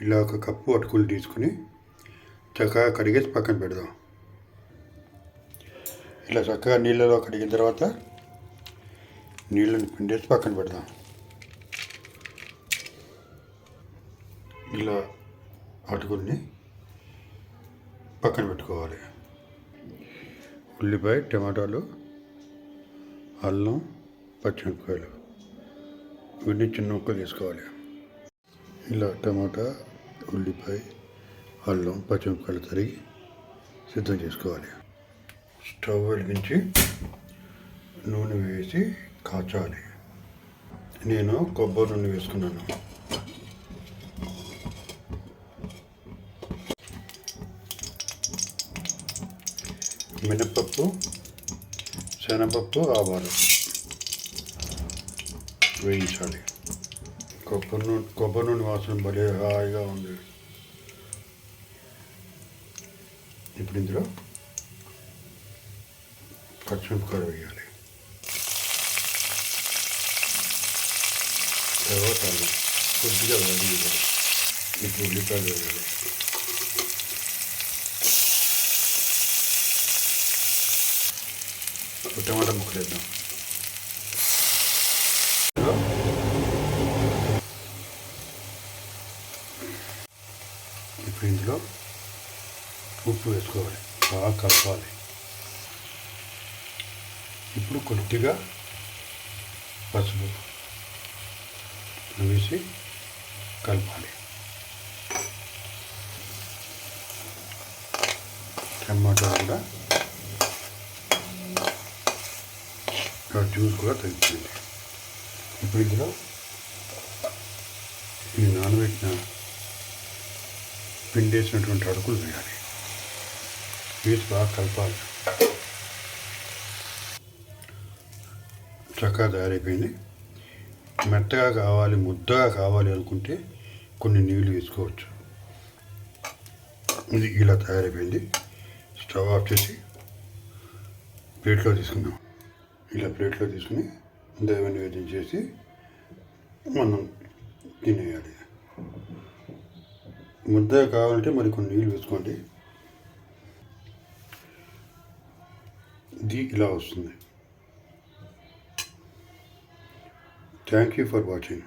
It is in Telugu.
ఇలా ఒక కప్పు అటుకులు తీసుకుని చక్కగా కడిగేసి పక్కన పెడదాం. ఇలా చక్కగా నీళ్ళలో కడిగిన తర్వాత నీళ్ళని పిండేసి పక్కన పెడదాం. ఇలా అటుకుల్ని పక్కన పెట్టుకోవాలి. ఉల్లిపాయ టమాటాలు అల్లం పచ్చిమిరపకాయలు. ఇవన్నీ చిన్న ముక్కలు తీసుకోవాలి. ఇలా టమాటా ఉల్లిపాయ అల్లం పచ్చిమిరపకాయలు తరిగి సిద్ధం చేసుకోవాలి. స్టవ్ వెలిగించి నూనె వేసి కాచాలి. నేను కొబ్బరి నూనె వేసుకున్నాను. మినపప్పు శనగపప్పు ఆవాలు వేయించాలి. కొబ్బరి నూనె కొబ్బరి నూనె వాసన భలే హాయిగా ఉంది. ఇప్పుడు ఇందులో పచ్చిమిరపకాయలు వేయాలి. తర్వాత కొద్దిగా వేయాలి ఇప్పుడు ఉల్లిపాయలు వేయాలి. టమాటా ముక్కలు వేద్దాం. ఇప్పుడు ఇందులో ఉప్పు వేసుకోవాలి. బాగా కలపాలి. ఇప్పుడు కొద్దిగా పసుపు వేసి కలపాలి. టమాటా కూడా జ్యూస్ కూడా తగ్గుతుంది ఇప్పుడు ఇందులో పిండేసినటువంటి అడుగులు వేయాలి. వేసి బాగా కలపాలి. చక్కగా తయారైపోయింది. మెత్తగా కావాలి ముద్దగా కావాలి అనుకుంటే కొన్ని నీళ్ళు వేసుకోవచ్చు. ఇది ఇలా తయారైపోయింది. స్టవ్ ఆఫ్ చేసి ప్లేట్లో తీసుకుందాం. ఇలా ప్లేట్లో తీసుకుని దైవ నివేదన చేసి మనం తినేయాలి. ముద్ద కావాలంటే మరి కొన్ని నీళ్ళు వేసుకోండి. ఇది ఇలా వస్తుంది. Thank you for watching